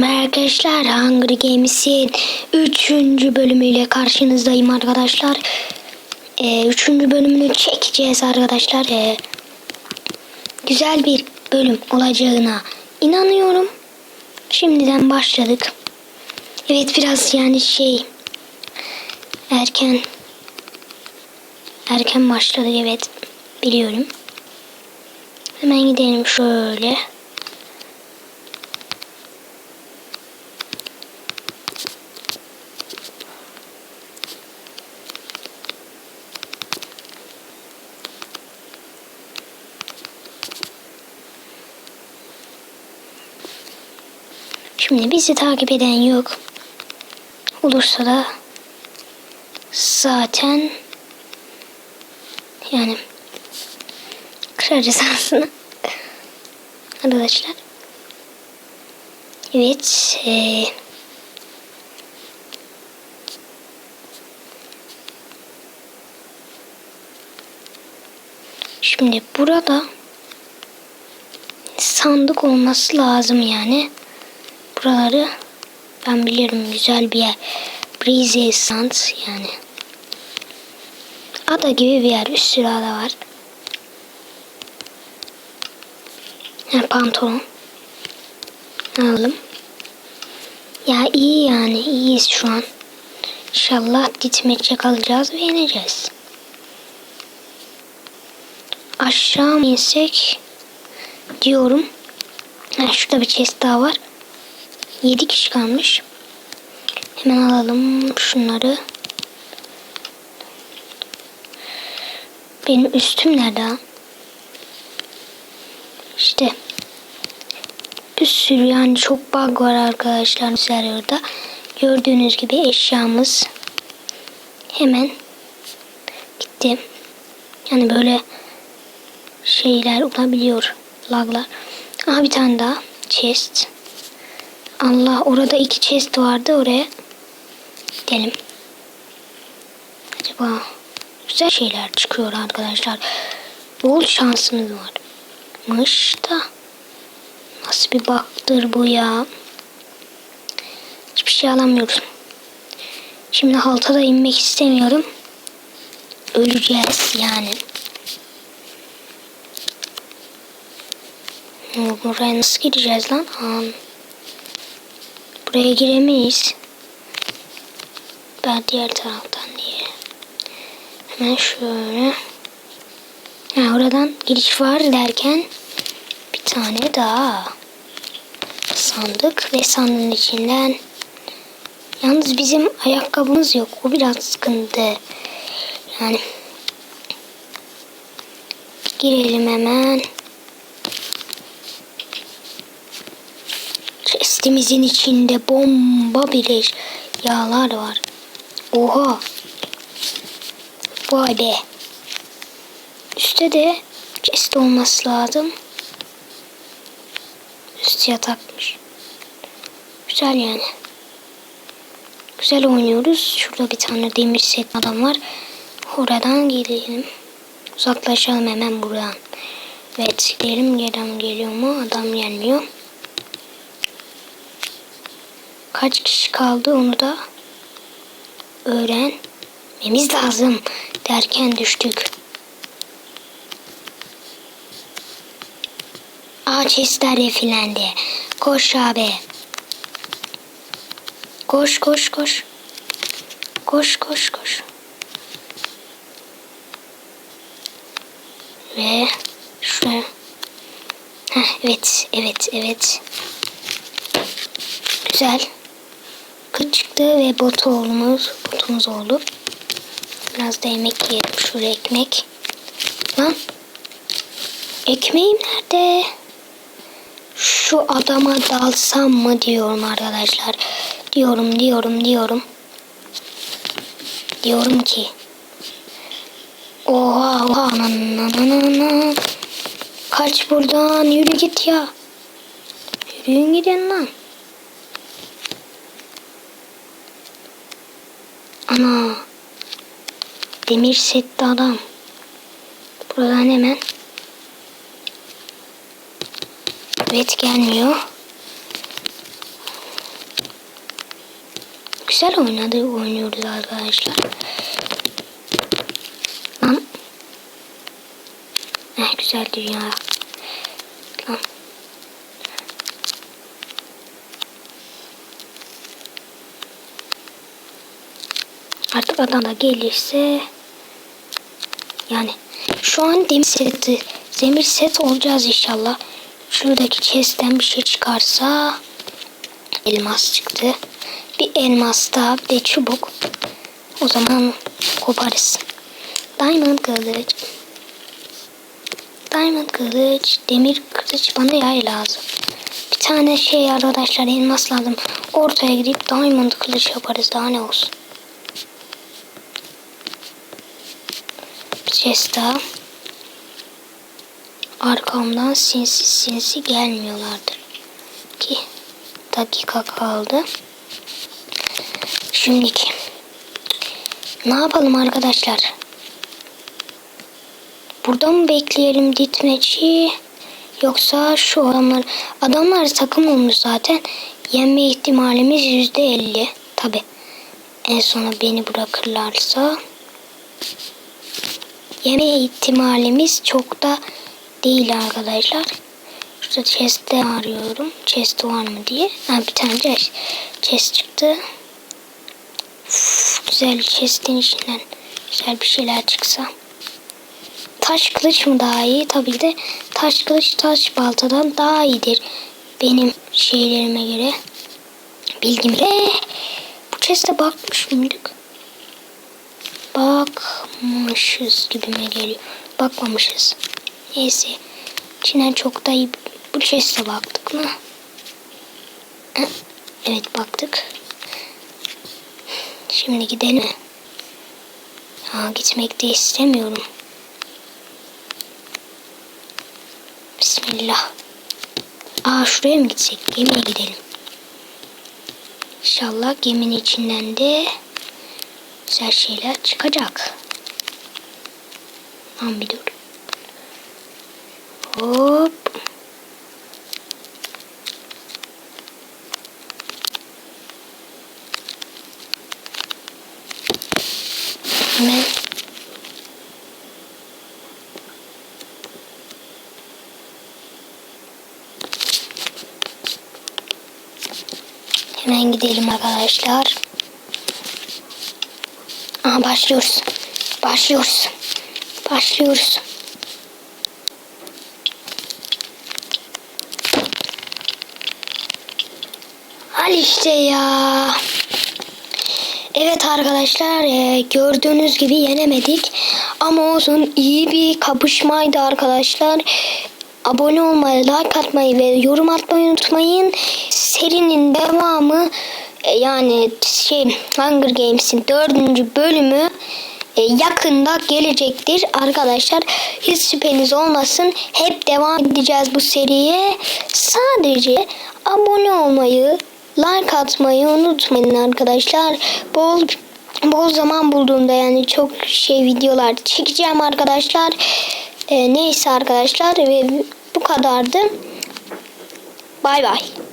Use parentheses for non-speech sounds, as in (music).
Merhaba arkadaşlar Hungry Games'in 3. bölümüyle karşınızdayım arkadaşlar. 3. bölümünü çekeceğiz arkadaşlar. Ee, güzel bir bölüm olacağına inanıyorum. Şimdiden başladık. Evet biraz yani şey erken erken başladık evet biliyorum. Hemen gidelim şöyle. Şimdi bizi takip eden yok. Olursa da zaten yani kırarız aslında. (laughs) Arkadaşlar. Evet. Ee, şimdi burada sandık olması lazım yani. Buraları ben bilirim güzel bir yer. Breezy Sand yani. Ada gibi bir yer. Bir sürü ada var. Ha, pantolon. Alalım. Ya iyi yani. iyiyiz şu an. İnşallah ditmeçe kalacağız ve yeneceğiz. Aşağı mı insek diyorum. Ha, şurada bir chest daha var. 7 kişi kalmış. Hemen alalım şunları. Benim üstüm nerede? İşte bir sürü yani çok bug var arkadaşlar serverda. Gördüğünüz gibi eşyamız hemen gitti. Yani böyle şeyler olabiliyor. Laglar. Aha bir tane daha chest. Allah orada iki chest vardı oraya gidelim. Acaba güzel şeyler çıkıyor arkadaşlar. Bol şansımız varmış da nasıl bir baktır bu ya. Hiçbir şey alamıyoruz. Şimdi halta da inmek istemiyorum. Öleceğiz yani. Buraya nasıl gideceğiz lan? Aa, Buraya giremeyiz. Ben diğer taraftan diye. Hemen şöyle. Ha, oradan giriş var derken bir tane daha sandık ve sandığın içinden yalnız bizim ayakkabımız yok. O biraz sıkıntı. Yani girelim hemen. Chestimizin içinde bomba bir yağlar var. Oha. Vay be. Üstte de chest olması lazım. Üst yatakmış. Güzel yani. Güzel oynuyoruz. Şurada bir tane demir set adam var. Oradan gidelim. Uzaklaşalım hemen buradan. Evet gidelim. Gelen geliyor mu? Adam gelmiyor. Kaç kişi kaldı onu da öğrenmemiz lazım derken düştük. Ağaç chestler refilendi. Koş abi. Koş koş koş. Koş koş koş. Ve şuraya. Heh, evet evet evet. Güzel. Kız çıktı ve bot oğlumuz, botumuz oldu. Biraz da yemek yiyelim. Şuraya ekmek. Lan. Ekmeğim nerede? Şu adama dalsam mı diyorum arkadaşlar. Diyorum diyorum diyorum. Diyorum ki. Oha oha nananana. Kaç buradan yürü git ya. Yürüyün gidin lan. Ana. Demir setli adam. Buradan hemen. Evet gelmiyor. güzel oynadı oynuyoruz arkadaşlar. Lan. Eh güzel dünya. Lan. Artık adam da gelirse yani şu an demir seti demir set olacağız inşallah. Şuradaki chest'ten bir şey çıkarsa elmas çıktı. Bir elmas daha bir de çubuk. O zaman koparız. Diamond kılıç. Diamond kılıç. Demir kılıç bana yay lazım. Bir tane şey arkadaşlar elmas lazım. Ortaya gidip diamond kılıç yaparız daha ne olsun. Daha. Arkamdan sinsi sinsi gelmiyorlardır. Ki dakika kaldı. Şimdiki. Ne yapalım arkadaşlar? Burada mı bekleyelim ditmeci? Yoksa şu adamlar... Adamlar takım olmuş zaten. Yenme ihtimalimiz yüzde elli. Tabi. En sona beni bırakırlarsa... Yeme ihtimalimiz çok da değil arkadaşlar. Şurada chest'te arıyorum. Chest var mı diye. Ha, bir tane chest, chest çıktı. Uf, güzel chest'in içinden güzel bir şeyler çıksa. Taş kılıç mı daha iyi? Tabii de taş kılıç taş baltadan daha iyidir. Benim şeylerime göre. Bilgime. Bu chest'e bakmış mıydık? Bakmışız gibime geliyor. Bakmamışız. Neyse. İçinden çok da iyi. Bu chest'e baktık mı? Evet baktık. Şimdi gidelim. Ha, gitmek de istemiyorum. Bismillah. Aa şuraya mı gitsek? Gemiye gidelim. İnşallah geminin içinden de güzel şeyler çıkacak. Lan bir dur. Hop. Hemen Hemen gidelim arkadaşlar. Aha başlıyoruz. Başlıyoruz. Başlıyoruz. Al işte ya. Evet arkadaşlar e, gördüğünüz gibi yenemedik. Ama olsun iyi bir kapışmaydı arkadaşlar. Abone olmayı, like atmayı ve yorum atmayı unutmayın. Serinin devamı yani şey Hunger Games'in dördüncü bölümü e, yakında gelecektir arkadaşlar. Hiç şüpheniz olmasın. Hep devam edeceğiz bu seriye. Sadece abone olmayı, like atmayı unutmayın arkadaşlar. Bol bol zaman bulduğumda yani çok şey videolar çekeceğim arkadaşlar. E, neyse arkadaşlar ve bu kadardı. Bay bay.